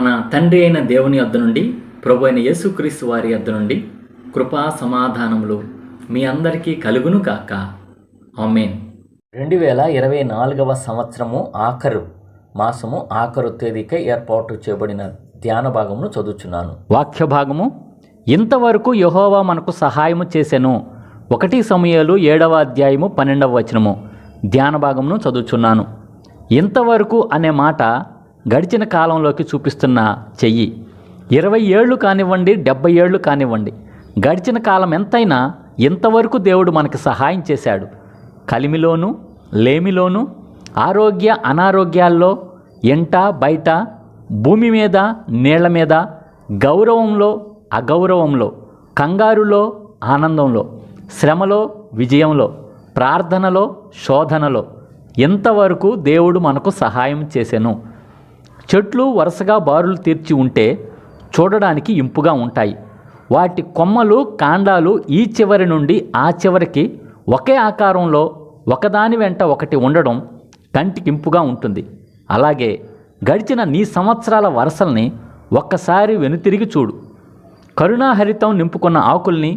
మన తండ్రి అయిన దేవుని వద్ద నుండి ప్రభు అయిన యేసుక్రీస్తు వారి వద్ద నుండి కృపా సమాధానములు మీ అందరికీ కలుగును కాక ఆమెన్. రెండు వేల ఇరవై నాలుగవ సంవత్సరము ఆఖరు మాసము ఆఖరు తేదీకై ఏర్పాటు చేయబడిన ధ్యాన భాగమును చదువుచున్నాను. వాక్య భాగము ఇంతవరకు యహోవా మనకు సహాయము చేసెను. ఒకటి సమయాలు ఏడవ అధ్యాయము పన్నెండవ వచనము. ధ్యాన భాగమును చదువుచున్నాను. ఇంతవరకు అనే మాట గడిచిన కాలంలోకి చూపిస్తున్న చెయ్యి. ఇరవై ఏళ్ళు కానివ్వండి డెబ్బై ఏళ్ళు కానివ్వండి. గడిచిన కాలం ఎంతైనా ఇంతవరకు దేవుడు మనకి సహాయం చేశాడు. కలిమిలోనూ లేమిలోనూ ఆరోగ్య అనారోగ్యాల్లో ఎంట బయట భూమి మీద నీళ్ళ మీద గౌరవంలో అగౌరవంలో కంగారులో ఆనందంలో శ్రమలో విజయంలో ప్రార్థనలో శోధనలో ఇంతవరకు దేవుడు మనకు సహాయం చేశాను. చెట్లు వరుసగా బారులు తీర్చి ఉంటే చూడడానికి ఇంపుగా ఉంటాయి. వాటి కొమ్మలు కాండాలు ఈ చివరి నుండి ఆ చివరికి ఒకే ఆకారంలో ఒకదాని వెంట ఒకటి ఉండడం కంటికి ఇంపుగా ఉంటుంది. అలాగే గడిచిన నీ సంవత్సరాల వరసల్ని ఒక్కసారి వెనుతిరిగి చూడు. కరుణాహరితం నింపుకున్న ఆకుల్ని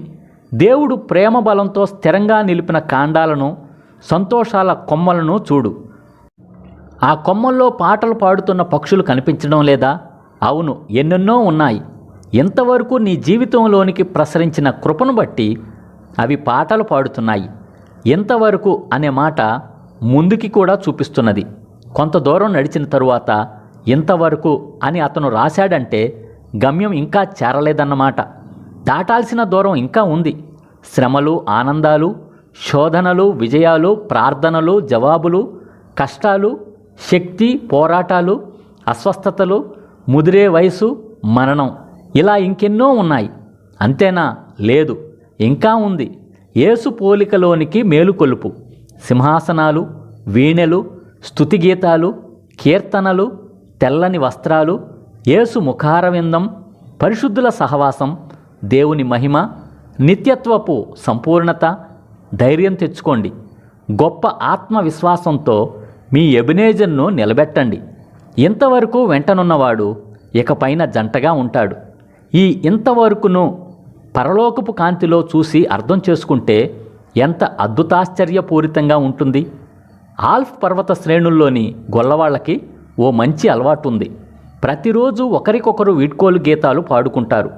దేవుడు ప్రేమ బలంతో స్థిరంగా నిలిపిన కాండాలను సంతోషాల కొమ్మలను చూడు. ఆ కొమ్మల్లో పాటలు పాడుతున్న పక్షులు కనిపించడం లేదా? అవును ఎన్నెన్నో ఉన్నాయి. ఇంతవరకు నీ జీవితంలోనికి ప్రసరించిన కృపను బట్టి అవి పాటలు పాడుతున్నాయి. ఇంతవరకు అనే మాట ముందుకి కూడా చూపిస్తున్నది. కొంత దూరం నడిచిన తరువాత ఇంతవరకు అని అతను రాశాడంటే గమ్యం ఇంకా చేరలేదన్నమాట. దాటాల్సిన దూరం ఇంకా ఉంది. శ్రమలు ఆనందాలు శోధనలు విజయాలు ప్రార్థనలు జవాబులు కష్టాలు శక్తి పోరాటాలు అస్వస్థతలు ముదిరే వయసు మరణం ఇలా ఇంకెన్నో ఉన్నాయి. అంతేనా? లేదు. ఇంకా ఉంది. ఏసు పోలికలోనికి మేలుకొలుపు. సింహాసనాలు వీణెలు స్థుతిగీతాలు కీర్తనలు తెల్లని వస్త్రాలు ఏసు ముఖారవిందం పరిశుద్ధుల సహవాసం దేవుని మహిమ నిత్యత్వపు సంపూర్ణత ధైర్యం తెచ్చుకోండి. గొప్ప ఆత్మవిశ్వాసంతో మీ ఎబినేజర్ను నిలబెట్టండి. ఇంతవరకు వెంటనున్నవాడు ఇకపైన జంటగా ఉంటాడు. ఈ ఇంతవరకును పరలోకపు కాంతిలో చూసి అర్థం చేసుకుంటే ఎంత అద్భుతాశ్చర్యపూరితంగా ఉంటుంది. ఆల్ఫ్ పర్వత శ్రేణుల్లోని గొల్లవాళ్ళకి ఓ మంచి అలవాటు ఉంది ప్రతిరోజు ఒకరికొకరు వీడ్కోలు గీతాలు పాడుకుంటారు.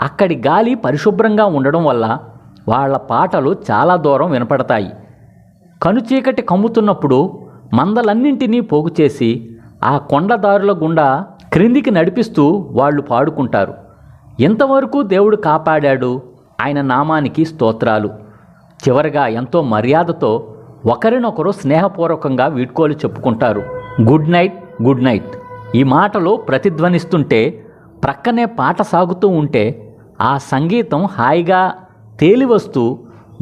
అక్కడి గాలి పరిశుభ్రంగా ఉండడం వల్ల వాళ్ళ పాటలు చాలా దూరం వినపడతాయి. కనుచీకటి కమ్ముతున్నప్పుడు మందలన్నింటినీ పోగు చేసి ఆ కొండదారుల గుండా క్రిందికి నడిపిస్తూ వాళ్ళు పాడుకుంటారు. ఇంతవరకు దేవుడు కాపాడాడు ఆయన నామానికి స్తోత్రాలు. చివరగా ఎంతో మర్యాదతో ఒకరినొకరు స్నేహపూర్వకంగా వీడ్కోలు చెప్పుకుంటారు. Good night good night. ఈ మాటలు ప్రతిధ్వనిస్తుంటే ప్రక్కనే పాట సాగుతూ ఉంటే ఆ సంగీతం హాయిగా తేలివస్తూ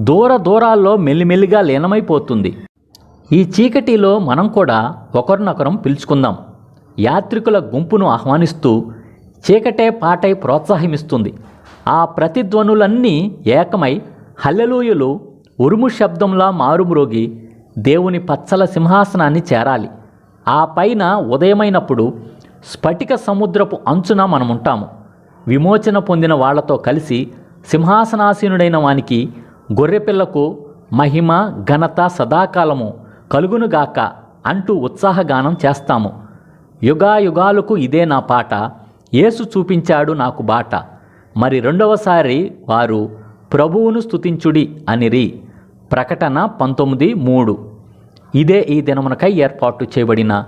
దూర దూరాల్లో మెల్లిమెల్లిగా లీనమైపోతుంది. ఈ చీకటిలో మనం కూడా ఒకరినొకరం పిలుచుకుందాం. యాత్రికుల గుంపును ఆహ్వానిస్తూ చీకటే పాటై ప్రోత్సాహమిస్తుంది. ఆ ప్రతిధ్వనులన్నీ ఏకమై హల్లెలూయలు ఉరుము శబ్దంలా మారుమ్రోగి దేవుని పచ్చల సింహాసనాన్ని చేరాలి. ఆ పైన ఉదయమైనప్పుడు స్ఫటిక సముద్రపు అంచున మనముంటాము. విమోచన పొందిన వాళ్ళతో కలిసి సింహాసనాసీనుడైన వానికి గొర్రెపిల్లకు మహిమ ఘనత సదాకాలము కలుగునుగాక అంటూ ఉత్సాహగానం చేస్తాము. యుగాయుగాలకు ఇదే నా పాట. యేసు చూపించాడు నాకు బాట. మరి రెండవసారి వారు ప్రభువును స్తుతించుడి అనిరి. ప్రకటన పంతొమ్మిది మూడు. ఇదే ఈ దినమునకై ఏర్పాటు చేయబడిన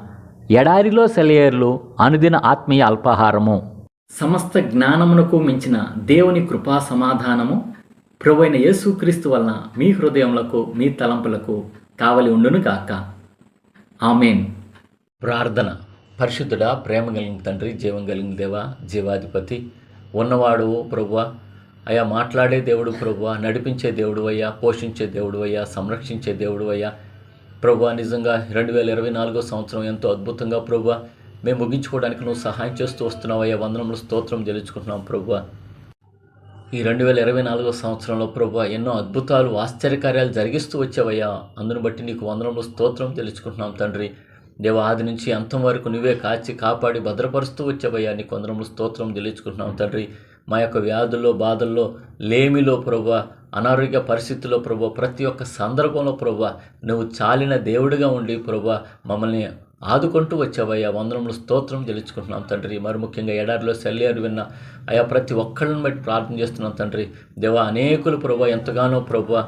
ఎడారిలో సెలయేర్లు అనుదిన ఆత్మీయ అల్పాహారము. సమస్త జ్ఞానమునకు మించిన దేవుని కృపా సమాధానము. ప్రభువైన యేసుక్రీస్తు వలన మీ హృదయములకు మీ తలంపులకు కావలి ఉండును గాక. ఆమెన్. ప్రార్థన. పరిశుద్ధుడా ప్రేమ కలిగిన తండ్రి జీవం కలిగిన దేవా జీవాధిపతి ఉన్నవాడు ప్రభువ. అయ్యా మాట్లాడే దేవుడు ప్రభువ నడిపించే దేవుడు అయ్యా పోషించే దేవుడు అయ్యా సంరక్షించే దేవుడు అయ్యా. ప్రభు నిజంగా రెండు వేల ఇరవై నాలుగో సంవత్సరం ఎంతో అద్భుతంగా ప్రభు మేము ముగించుకోవడానికి నువ్వు సహాయం చేస్తూ వస్తున్నావు అయ్యా వందనములు స్తోత్రం తెలుసుకుంటున్నాం ప్రభు ఈ రెండు వేల ఇరవై నాలుగో సంవత్సరంలో ప్రభు ఎన్నో అద్భుతాలు ఆశ్చర్యకార్యాలు జరిగిస్తూ వచ్చావయ్యా. అందును బట్టి నీకు వందనంలో స్తోత్రం తెలుసుకుంటున్నాం తండ్రి. దేవ ఆది నుంచి అంతం వరకు నువ్వే కాచి కాపాడి భద్రపరుస్తూ వచ్చావయ్యా. నీకు వందనంలో స్తోత్రం తెలుసుకుంటున్నాం తండ్రి. మా యొక్క వ్యాధుల్లో బాధల్లో లేమిలో ప్రభు అనారోగ్య పరిస్థితుల్లో ప్రభు ప్రతి ఒక్క సందర్భంలో ప్రభు నువ్వు చాలిన దేవుడిగా ఉండి ప్రభు మమ్మల్ని ఆదుకుంటూ వచ్చావయ్యా. వందనములు స్తోత్రం చెల్లించుకుంటున్నాం తండ్రి. మరి ముఖ్యంగా ఎడారిలో సెల్లేరు విన్న అయా ప్రతి ఒక్కళ్ళని బట్టి ప్రార్థన చేస్తున్నాం తండ్రి. దేవా అనేకులు ప్రభు ఎంతగానో ప్రభు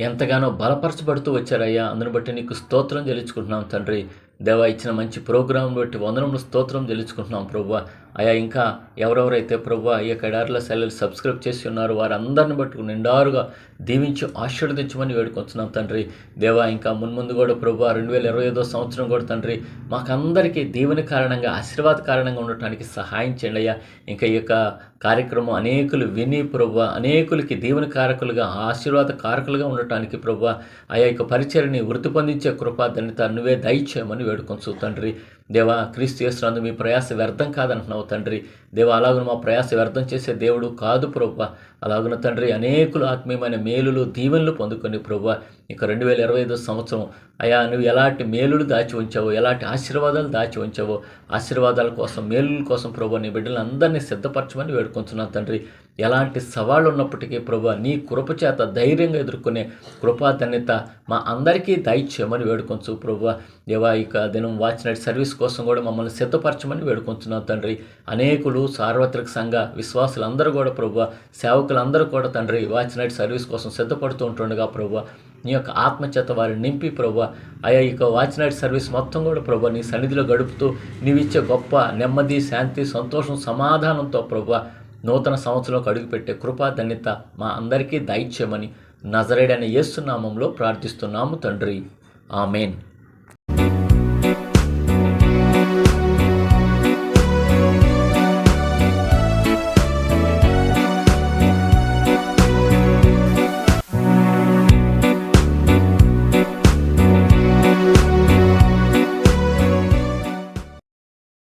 ఎంతగానో బలపరచబడుతూ వచ్చారయ్యా. అందుని బట్టి నీకు స్తోత్రం చెల్లించుకుంటున్నాం తండ్రి. దేవా ఇచ్చిన మంచి ప్రోగ్రాం బట్టి వందనంలో స్తోత్రం తెలుసుకుంటున్నాం ప్రభు అయా ఇంకా ఎవరెవరైతే ప్రభు ఈ యొక్క ఎడారిలో సెల్లెలు సబ్స్క్రైబ్ చేసి ఉన్నారో వారందరిని బట్టి నిండారుగా దీవించి ఆశీర్వదించమని వేడుకొంచున్నాం తండ్రి. దేవా ఇంకా మున్ముందు కూడా ప్రభు రెండు వేల ఇరవై ఐదో సంవత్సరం కూడా తండ్రి మాకందరికీ దీవెని కారణంగా ఆశీర్వాద కారణంగా ఉండటానికి సహాయం చేయండి అయ్యా. ఇంకా ఈ యొక్క కార్యక్రమం అనేకులు విని ప్రభు అనేకులకి దీవెని కారకులుగా ఆశీర్వాద కారకులుగా ఉండటానికి ప్రభు ఆయా యొక్క పరిచయని వృత్తి పొందించే కృప ధన్యత నువ్వే దయచేయమని వేడుకొంచు తండ్రి దేవా క్రీస్తు చేస్తున్నందు మీ ప్రయాస వ్యర్థం కాదంటున్నావు తండ్రి. దేవా అలాగున మా ప్రయాస వ్యర్థం చేసే దేవుడు కాదు ప్రభు అలాగున తండ్రి అనేకులు ఆత్మీయమైన మేలులు దీవెనలు పొందుకొని ప్రభు ఇక రెండు వేల ఇరవై ఐదో సంవత్సరం అయా నువ్వు ఎలాంటి మేలులు దాచి ఉంచావో ఎలాంటి ఆశీర్వాదాలు దాచి ఉంచావో ఆశీర్వాదాల కోసం మేలుల కోసం ప్రభు నీ బిడ్డలందరినీ సిద్ధపరచమని వేడుకుంటున్నాను తండ్రి. ఎలాంటి సవాళ్ళు ఉన్నప్పటికీ ప్రభు నీ కృప చేత ధైర్యంగా ఎదుర్కొనే కృపాధన్యత మా అందరికీ దయచేయమని వేడుకొంచు ప్రభు దేవా ఇక దినం వాచ్ నైట్ సర్వీస్ కోసం కూడా మమ్మల్ని సిద్ధపరచమని వేడుకొంచున్నాం తండ్రి. అనేకులు సార్వత్రిక సంఘ విశ్వాసులందరూ కూడా ప్రభు సేవకులందరూ కూడా తండ్రి వాచ్ నైట్ సర్వీస్ కోసం సిద్ధపడుతూ ఉంటుండగా ప్రభు నీ యొక్క ఆత్మచేత వారిని నింపి ప్రభు ఆయా ఇక వాచ్ నైట్ సర్వీస్ మొత్తం కూడా ప్రభు నీ సన్నిధిలో గడుపుతూ నీవిచ్చే గొప్ప నెమ్మది శాంతి సంతోషం సమాధానంతో ప్రభు నూతన సంవత్సరంలోకి అడుగుపెట్టే కృపా ధన్యత మా అందరికీ దయచేయమని నజరేడైన యేసునామంలో ప్రార్థిస్తున్నాము తండ్రి. ఆమెన్.